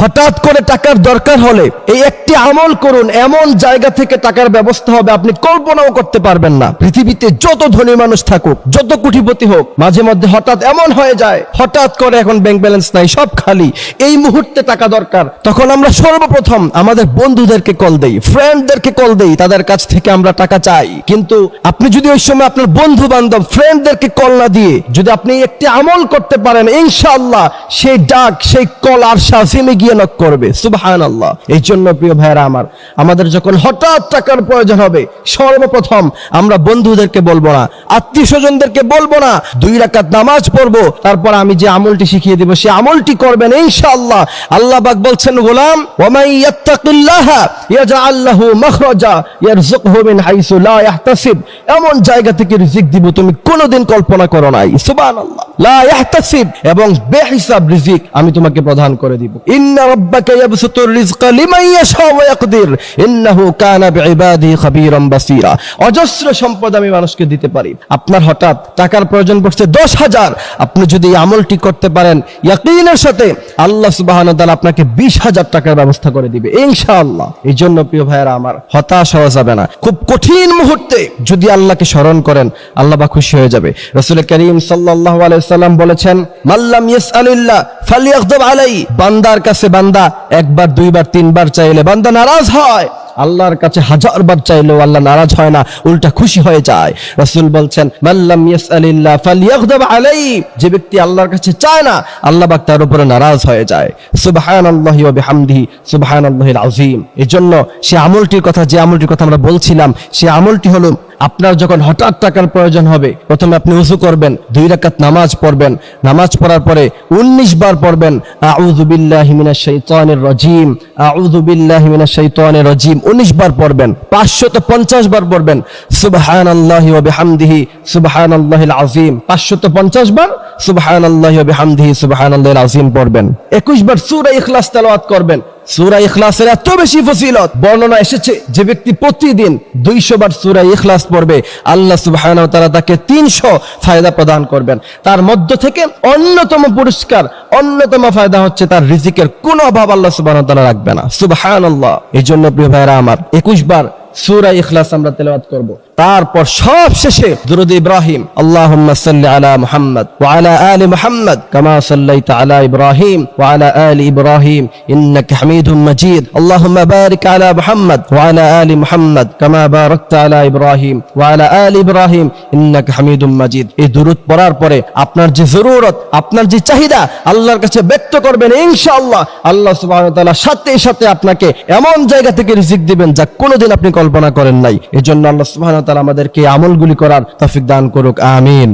হঠাৎ করে টাকার দরকার হলে এই একটি আমল করুন, এমন জায়গা থেকে টাকার ব্যবস্থা হবে, আপনি কল্পনাও করতে পারবেন না। পৃথিবীতে যত ধনী মানুষ থাকুক, যত কোটিপতি হোক, মাঝে মধ্যে হঠাৎ এমন হয়ে যায়, হঠাৎ করে এখন ব্যাংক ব্যালেন্স নাই, সব খালি। এই মুহূর্তে টাকা দরকার। তখন আমরা সর্বপ্রথম আমাদের বন্ধুদেরকে কল দেই ফ্রেন্ডদেরকে কল দেই, তাদের কাছ থেকে আমরা টাকা চাই। কিন্তু আপনি যদি ওই সময় আপনার বন্ধু বান্ধব ফ্রেন্ডদেরকে কল না দিয়ে যদি আপনি একটি আমল করতে পারেন, ইনশাআল্লাহ, সেই ডাক, সেই কল আর শাসিমে গিয়ে নক করবে। সুবহান আল্লাহ এই জন্য প্রিয় ভাইরা আমার, আমাদের যখন হঠাৎ টাকার প্রয়োজন হবে, সর্বপ্রথম আমরা বন্ধুদেরকে বলব না আত্মীয় স্বজনদেরকে বলব না, দুই রাকাত নামাজ পড়ব, তারপর আমি যে আমলটি শিখিয়ে দিব সেই আমলটি করবেন ইনশাআল্লাহ। আল্লাহ পাক বলছেন, গোলাম, ওয়ামাই ইয়াত্তাকিল্লাহা, ইয়াজআল লাহু মাখরাজা, ইয়ারযুকহু মিন হাইসু লা ইয়াহতাসিব এমন জায়গা থেকে রিজিক দিব তুমি কোনোদিন কল্পনা করো নাই। সুবহানাল্লাহ। লা ইয়াহতাসিব এবং বেহিসাব রিজিক আমি তোমাকে প্রদান করে দিব। ইন্না আপনি যদি আমলটি করতে পারেন সাথে আল্লাহ আপনাকে বিশ হাজার টাকার ব্যবস্থা করে দিবে, ইনশাআল্লাহ। এই জন্য প্রিয় ভাইয়েরা আমার হতাশ হওয়া যাবে না। খুব কঠিন মুহূর্তে যদি আল্লাহকে স্মরণ করেন, আল্লাহ বা খুশি হয়ে যাবে। রসুল করিম সাল্লাম বলেছেন মাল্লাম ফালিয়াগদাব আলাই। বান্দার কাছে বান্দা, একবার, দুইবার, তিনবার চাইলে বান্দা নারাজ হয়। আল্লাহর কাছে হাজার বার চাইলেও আল্লাহ নারাজ হয় না, উল্টা খুশি হয়ে যায়। রাসূল বলছেন যে ব্যক্তি আল্লাহর কাছে চায় না আল্লাহ পাক তার উপরে নারাজ হয়ে যায়। সুবহানাল্লাহি ওয়া বিহামদিহি, সুবহানাল্লাহিল আযীম। এজন্য সে আমলটির কথা, যে আমলটির কথা আমরা বলছিলাম, সে আমলটি হলো আপনার যখন হঠাৎ টাকার প্রয়োজন হবে, প্রথমে আপনি উজু করবেন, দুই রাকাত নামাজ পড়বেন। নামাজ পড়ার পরে উনিশ বার পড়বেন রাজিম রাজিম। উনিশ বার পড়বেন 550 বার পড়বেন, সুবহানাল্লাহি ওয়া বিহামদিহি, সুবহানাল্লাহিল আযীম। 550 বার, সুবহানাল্লাহি ওয়া বিহামদিহি, সুবহানাল্লাহিল আযীম, পড়বেন। 21 বার সূরা ইখলাস তেলাওয়াত করবেন সূরা ইখলাসের এত বেশি ফজিলত, বর্ণনা এসেছে যে ব্যক্তি প্রতিদিন 200 বার সুরা ইখলাস পড়বে, আল্লাহ ওয়া তাআলা তাকে 300 ফায়দা প্রদান করবেন। তার মধ্য থেকে অন্যতম পুরস্কার, অন্যতম ফায়দা হচ্ছে তার রিজিকের কোনো অভাব আল্লাহ ওয়া তাআলা রাখবে না। সুবহানাল্লাহ। এই জন্য প্রিয় ভাইরা আমার 21 বার সূরা ইখলাস আমরা তেলাওয়াত করব। তারপর সব শেষে দুরুদ ইব্রাহিম আলা মুহাম্মদ আলা মুহাম্মদ কামা সাল্লাইতা আলা ইব্রাহিম আলা ইব্রাহিম ইন্নাকা হামিদুম মাজিদ। আল্লাহুম্মা বারিক আলা মুহাম্মদ আলা মুহাম্মদ কামা বারাকতা আলা ইব্রাহিম আলি ইব্রাহিম ইন্নাকা হামিদুম মাজিদ। এই দুরুদ পড়ার পরে আপনার যে জরুরত, আপনার যে চাহিদা, আল্লাহর কাছে ব্যক্ত করবেন ইনশাআল্লাহ। আল্লাহ সুবহানাহু ওয়া তাআলা সাথে সাথে আপনাকে এমন জায়গা থেকে রিজিক দিবেন যা কোনোদিন আপনি কল্পনা করেন নাই। এজন্য আল্লাহ সুবহানাহু তালা আমাদেরকে আমলগুলি করার তফিক দান করুক আমিন।